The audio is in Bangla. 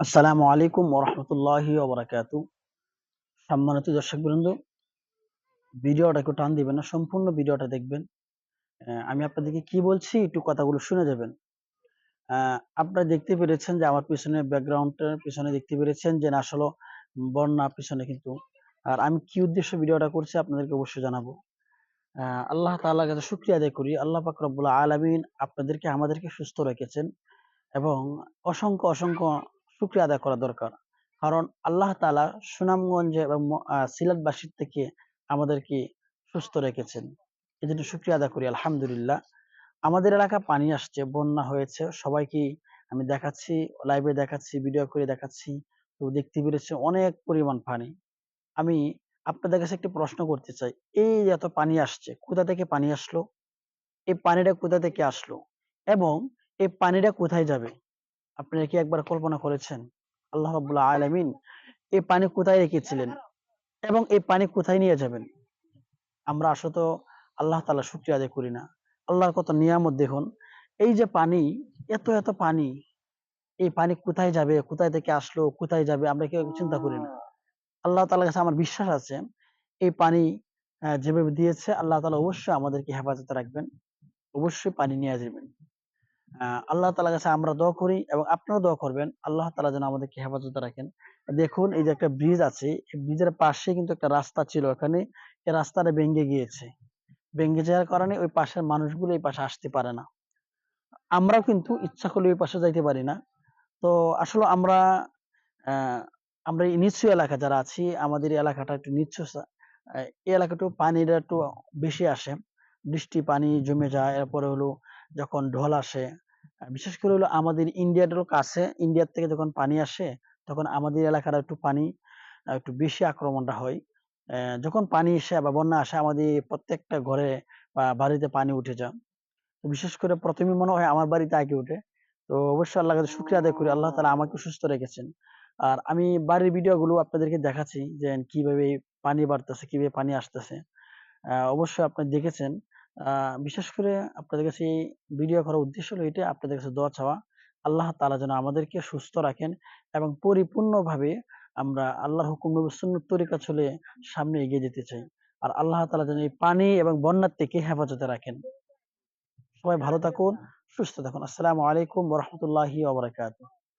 আসসালামু আলাইকুম ওরহমতুল্লাহি ওবরাকাতু। সম্মানিত দর্শক বৃন্দ ভিডিওটা একটু টান দিবেন না, সম্পূর্ণ ভিডিওটা দেখবেন। আমি আপনাদেরকে কি বলছি, একটু কথাগুলো শুনে যাবেন। আপনারা দেখতে পেরেছেন যে আমার পিছনে ব্যাকগ্রাউন্ডের পিছনে দেখতে পেরেছেন যে না আসলে বন্যা পিছনে কিন্তু। আর আমি কি উদ্দেশ্য ভিডিওটা করছি আপনাদেরকে অবশ্যই জানাব। আল্লাহ তাআলার কাছে শুকরিয়া আদায় করি। আল্লাহ পাক রব্বুল আলামিন আপনাদেরকে আমাদেরকে সুস্থ রেখেছেন এবং অসংখ্য অসংখ্য শুকরিয়া আদায় করা দরকার। কারণ আল্লাহ তাআলা সুনামগঞ্জে এবং সিলেটবাসীর থেকে আমাদেরকে সুস্থ রেখেছেন। এই জন্য শুকরিয়া আদায় করি, আলহামদুলিল্লাহ। আমাদের এলাকা পানি আসছে, বন্যা হয়েছে, সবাইকে আমি দেখাচ্ছি লাইভে দেখাচ্ছি ভিডিও করে দেখাচ্ছি। তো দেখতে পেরেছি অনেক পরিমাণ পানি। আমি আপনাদের কাছে একটি প্রশ্ন করতে চাই, এই এত পানি আসছে, কোথা থেকে পানি আসলো? এই পানিটা কোথা থেকে আসলো? এবং এই পানিটা কোথায় যাবে? আপনারা কি একবার কল্পনা করেছেন? আল্লাহ রাব্বুল আলামিন এই পানি কোথায় রেখেছিলেন? এবং এই পানি কোথায় নিয়ে যাবেন? আমরা আসলে তো আল্লাহ তাআলা শুকরিয়া আদায় করি না। আল্লাহর কত নিয়ামত দেখুন, এই যে পানি, এত এত পানি, এই পানি কোথায় যাবে, কোথায় থেকে আসলো, কোথায় যাবে, আমরা কেউ চিন্তা করি না। আল্লাহ তাআলার কাছে আমার বিশ্বাস আছে, এই পানি যেভাবে দিয়েছে, আল্লাহ তাআলা অবশ্যই আমাদেরকে হেফাজতে রাখবেন, অবশ্যই পানি নিয়ে যাবেন। আল্লাহ তাআলার কাছে আমরা দোয়া করি এবং আপনারাও দোয়া করবেন। আল্লাহ তালা যেন আমাদেরকে হেফাজতে রাখেন। দেখুন, এই যে একটা ব্রিজ আছে, এই ব্রিজের পাশে কিন্তু একটা রাস্তা ছিল এখানে এই রাস্তাটা ভেঙে গিয়েছে। ভেঙে যাওয়ার কারণে ওই পাশের মানুষগুলো এই পাশে আসতে পারে না। আমরাও কিন্তু ইচ্ছা করলে ওই পাশে যাইতে পারি না। তো আসলে আমরা আমরা নিচু এলাকা যারা আছি, আমাদের এলাকাটা একটু নিচু এই এলাকাটা পানিটা একটু বেশি আসে। বৃষ্টি পানি জমে যায়, এরপরে হলো যখন ঢল আসে বিশেষ করে হলো আমাদের ইন্ডিয়াটারও কাছে ইন্ডিয়ার থেকে যখন পানি আসে, তখন আমাদের এলাকাটা একটু পানি একটু বেশি আক্রমণটা হয়। যখন পানি এসে বা বন্যা আসে, আমাদের প্রত্যেকটা ঘরে বা বাড়িতে পানি উঠে যায়। বিশেষ করে প্রথমে মনে হয় আমার বাড়িতে আগে উঠে। তো অবশ্যই আল্লাহ কাছে শুক্রিয়া আদায় করি। আল্লাহ তালা আমাকে সুস্থ রেখেছেন। আর আমি বাড়ির ভিডিও গুলো আপনাদেরকে দেখাচ্ছি যে কীভাবে পানি বাড়তেছে, কীভাবে পানি আসতেছে। অবশ্যই আপনি দেখেছেন। বিশেষ করে আপনাদের কাছে এই ভিডিও করার উদ্দেশ্য হলো এটা আপনাদের কাছে দোয়া চাওয়া। আল্লাহ তাআলা যেন আমাদেরকে সুস্থ রাখেন এবং পরিপূর্ণভাবে আমরা আল্লাহর হুকুম নবী সুন্নত তরিকা চলে সামনে এগিয়ে যেতে চাই। আর আল্লাহ তালা যেন এই পানি এবং বন্যার থেকে হেফাজতে রাখেন। সবাই ভালো থাকুন, সুস্থ থাকুন। আসসালামু আলাইকুম রাহমাতুল্লাহি ওয়া বারাকাতুহু।